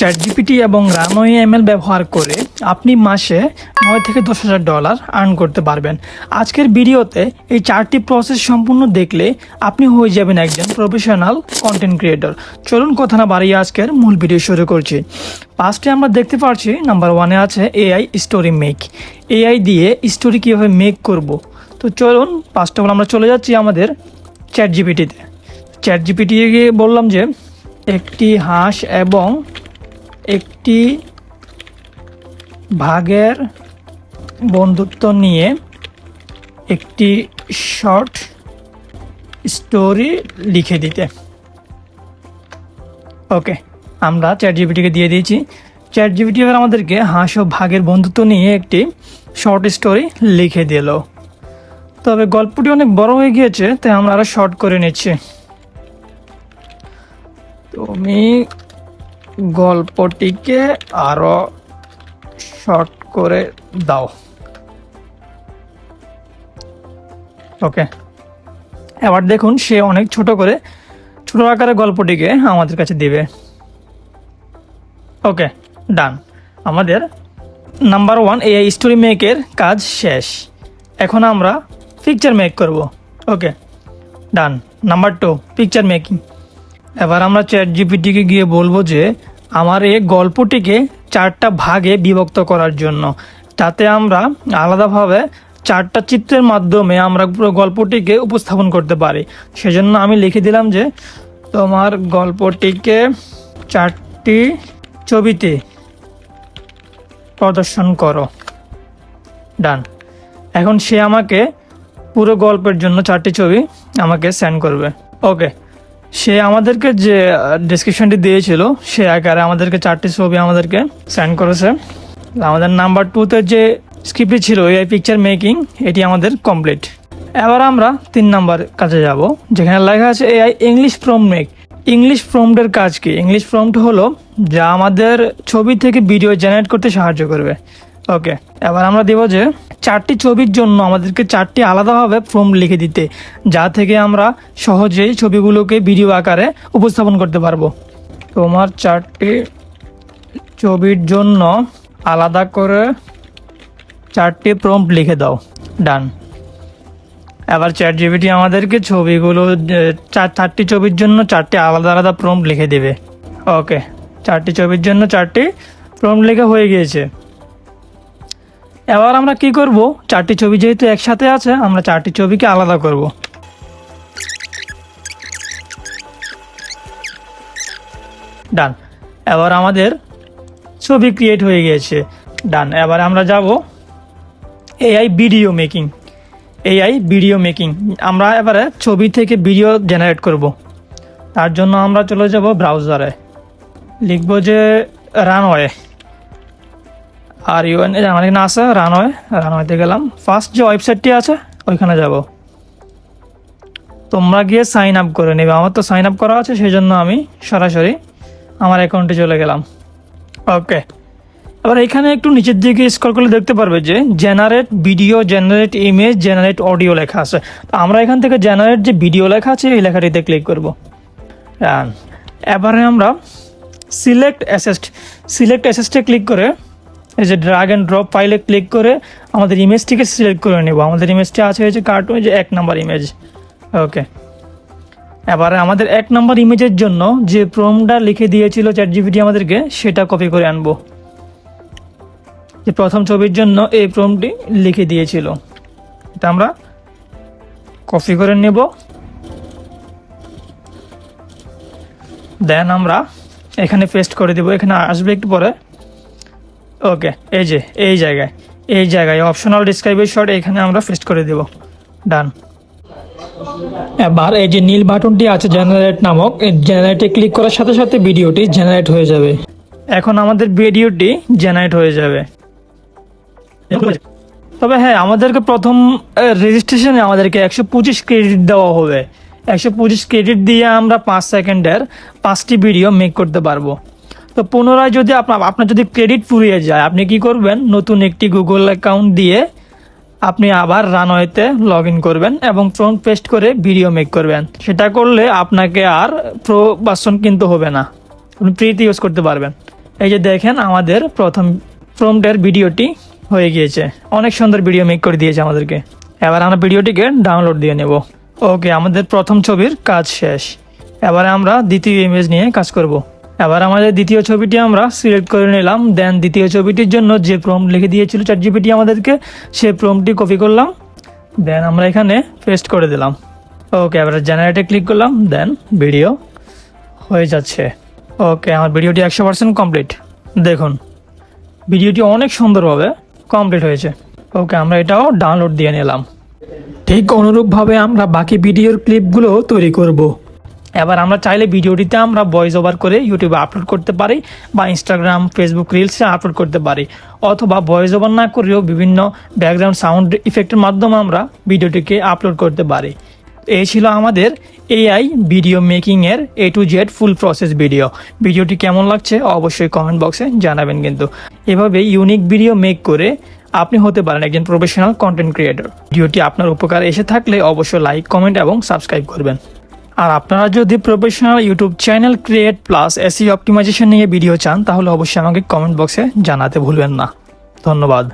Chat GPT এবং runway ML ব্যবহার করে আপনি মাসে নয় থেকে দশ হাজার ডলার আর্ন করতে পারবেন। আজকের ভিডিওতে এই চারটি প্রসেস সম্পূর্ণ দেখলে আপনি হয়ে যাবেন একজন প্রফেশনাল কন্টেন্ট ক্রিয়েটর চলুন কথা না বাড়িয়ে আজকের মূল ভিডিও শুরু করছি। ফার্স্টে আমরা দেখতে পাচ্ছি নাম্বার ওয়ানে আছে এআই স্টোরি মেক এআই দিয়ে স্টোরি কীভাবে মেক করব? তো চলুন ফার্স্ট অফ অল আমরা চলে যাচ্ছি আমাদের চ্যাট জিপিটিতে চ্যাট জিপিটি গিয়ে বললাম যে, একটি হাঁস এবং একটি ভাগের বন্ধুত্ব নিয়ে একটি শর্ট স্টোরি লিখে দিতে। ওকে, আমরা চ্যাট জিপিটিকে দিয়ে দিয়েছি। চ্যাট জিপিটি এবার আমাদেরকে হাঁস ও ভাগের বন্ধুত্ব নিয়ে একটি শর্ট স্টোরি লিখে দিল। তবে গল্পটি অনেক বড় হয়ে গিয়েছে, তাই আমরা আরও শর্ট করে নিচ্ছি। তুমি গল্পটিকে আরও শর্ট করে দাও। ওকে। এবার দেখুন সে অনেক ছোট করে ছোট আকারে গল্পটিকে আমাদের কাছে দিবে। Okay, done. আমাদের নাম্বার ওয়ান এই স্টোরি মেকের কাজ শেষ। এখন আমরা পিকচার মেক করব। Okay, done. Number two, picture making. এবার আমরা চ্যাট জিপিটিকে গিয়ে বলব যে আমার এই গল্পটিকে চারটা ভাগে বিভক্ত করার জন্য। যাতে আমরা আলাদাভাবে চারটা চিত্রের মাধ্যমে আমরা পুরো গল্পটিকে উপস্থাপন করতে পারি। সেজন্য আমি লিখে দিলাম যে, তোমার গল্পটিকে চারটি ছবিতে প্রদর্শন করো। ডান। এখন সে আমাকে পুরো গল্পের জন্য চারটি ছবি আমাকে সেন্ড করবে। ওকে। সে আমাদেরকে যে ডিসক্রিপশনটি দিয়েছিল, সে আকারে আমাদেরকে চারটি ছবি আমাদেরকে সেন্ড করেছে। আমাদের নাম্বার টুতে যে স্ক্রিপ্টটি ছিল এই পিকচার মেকিং এটি আমাদের কমপ্লিট এবার আমরা তিন নাম্বার কাজে যাব, যেখানে লেখা আছে AI English from make English ফ্রমটের কাজ কি? ইংলিশ ফ্রমট হলো, যা আমাদের ছবি থেকে ভিডিও জেনারেট করতে সাহায্য করবে। ওকে এবার আমরা দেব যে চারটি ছবির জন্য আমাদেরকে চারটি আলাদাভাবে ফর্ম লিখে দিতে, যা থেকে আমরা সহজেই ছবিগুলোকে ভিডিও আকারে উপস্থাপন করতে পারব। তোমার চারটি ছবির জন্য আলাদা করে চারটি প্রম্পট লিখে দাও। ডান এবার চ্যাট জিবিটি আমাদেরকে ছবিগুলো চার চারটি ছবির জন্য চারটি আলাদা আলাদা প্রম্পট লিখে দেবে। ওকে চারটি ছবির জন্য চারটি প্রম্পট লেখা হয়ে গিয়েছে। এবার আমরা কি করব? চারটি ছবি যেহেতু একসাথে আছে, আমরা চারটি ছবিকে আলাদা করব। ডান। এবার আমাদের ছবি ক্রিয়েট হয়ে গিয়েছে। ডান। এবার আমরা যাব AI video making AI video making আমরা এবারে ছবি থেকে ভিডিও জেনারেট করব। তার জন্য আমরা চলে যাব ব্রাউজারে লিখব যে রানওয়ে আর ইউএন আমার এখানে আছে রানওয়ে, রানওয়েতে গেলাম। ফার্স্ট যে ওয়েবসাইটটি আছে, ওইখানে যাব। তোমরা গিয়ে সাইন আপ করে নেবে। আমার তো সাইন আপ করা আছে সেই জন্য আমি সরাসরি আমার অ্যাকাউন্টে চলে গেলাম। ওকে এবার এখানে একটু নিচের দিকে স্ক্রল করলে দেখতে পারবে যে generate video generate image generate audio লেখা আছে। তো আমরা এখান থেকে জেনারেট যে ভিডিও লেখা আছে, এই লেখাটিতে ক্লিক করব। এবারে আমরা সিলেক্ট অ্যাসেস্ট সিলেক্ট অ্যাসেস্টে ক্লিক করে এই যে ড্রাগ অ্যান্ড ড্রপ ফাইলে ক্লিক করে আমাদের ইমেজটিকে সিলেক্ট করে নেব। আমাদের ইমেজটি আছে হয়েছে কার্টুন যে এক নাম্বার ইমেজ ওকে এবারে আমাদের এক নাম্বার ইমেজের জন্য যে প্রমটা লিখে দিয়েছিল চ্যাট জিপিটি আমাদেরকে, সেটা কপি করে আনব। যে প্রথম ছবির জন্য এই প্রমটি লিখে দিয়েছিল। এটা আমরা কপি করে নেব। দেন আমরা এখানে পেস্ট করে দেব। এখানে আসবে একটু পরে। ওকে এই যে, এই জায়গায় এই জায়গায় অপশনাল ডিসক্রাইবের শর্ট এখানে আমরা পেস্ট করে দেব। ডান এবার এই যে নীল বাটনটি আছে জেনারেট নামক জেনারেটে ক্লিক করার সাথে সাথে ভিডিওটি জেনারেট হয়ে যাবে। এখন আমাদের ভিডিওটি জেনারেট হয়ে যাবে। তবে হ্যাঁ আমাদেরকে প্রথম রেজিস্ট্রেশনে আমাদেরকে একশো পঁচিশ ক্রেডিট দেওয়া হবে। একশো পঁচিশ ক্রেডিট দিয়ে আমরা পাঁচ সেকেন্ডের পাঁচটি ভিডিও মেক করতে পারব। তো পুনরায় যদি আপনার আপনার যদি ক্রেডিট ফুরিয়ে যায়, আপনি কি করবেন? নতুন একটি গুগল অ্যাকাউন্ট দিয়ে আপনি আবার রানওয়েতে লগ ইন করবেন এবং ফ্রন্ট পেস্ট করে ভিডিও মেক করবেন। সেটা করলে আপনাকে আর প্রো ভার্সন কিনতে হবে না। আপনি ফ্রিতে ইউজ করতে পারবেন। এই যে দেখেন, আমাদের প্রথম প্রম্পটের ভিডিওটি হয়ে গিয়েছে। অনেক সুন্দর ভিডিও মেক করে দিয়েছে আমাদেরকে। এবার আমরা ভিডিওটিকে ডাউনলোড দিয়ে নেব। ওকে আমাদের প্রথম ছবির কাজ শেষ। এবারে আমরা দ্বিতীয় ইমেজ নিয়ে কাজ করব। এবার আমাদের দ্বিতীয় ছবিটি আমরা সিলেক্ট করে নিলাম। দেন দ্বিতীয় ছবিটির জন্য যে প্রম লিখে দিয়েছিল চ্যাট জিপিটি আমাদেরকে, সে প্রমটি কপি করলাম। দেন আমরা এখানে পেস্ট করে দিলাম। ওকে এবার জেনারেটে ক্লিক করলাম। দেন ভিডিও হয়ে যাচ্ছে। ওকে আমার ভিডিওটি একশো পার্সেন্ট কমপ্লিট দেখুন ভিডিওটি অনেক সুন্দরভাবে কমপ্লিট হয়েছে। ওকে আমরা এটাও ডাউনলোড দিয়ে নিলাম। ঠিক অনুরূপভাবে আমরা বাকি ভিডিওর ক্লিপগুলো তৈরি করব। এবার আমরা চাইলে ভিডিওটিতে আমরা ভয়েস ওভার করে ইউটিউবে আপলোড করতে পারি বা ইনস্টাগ্রাম ফেসবুক রিলসে আপলোড করতে পারি। অথবা ভয়েস ওভার না করেও বিভিন্ন ব্যাকগ্রাউন্ড সাউন্ড ইফেক্টের মাধ্যমে আমরা ভিডিওটিকে আপলোড করতে পারি। এই ছিল আমাদের AI video মেকিংয়ের A to Z full process video ভিডিওটি কেমন লাগছে অবশ্যই কমেন্ট বক্সে জানাবেন কিন্তু। এভাবে ইউনিক ভিডিও মেক করে আপনি হতে পারেন একজন প্রফেশনাল কন্টেন্ট ক্রিয়েটর ভিডিওটি আপনার উপকার এসে থাকলে অবশ্যই লাইক কমেন্ট এবং সাবস্ক্রাইব করবেন। আর আপনারা যদি professional YouTube channel create plus SEO optimization নিয়ে ভিডিও চান, তাহলে অবশ্যই আমাকে কমেন্ট বক্সে জানাতে ভুলবেন না। ধন্যবাদ।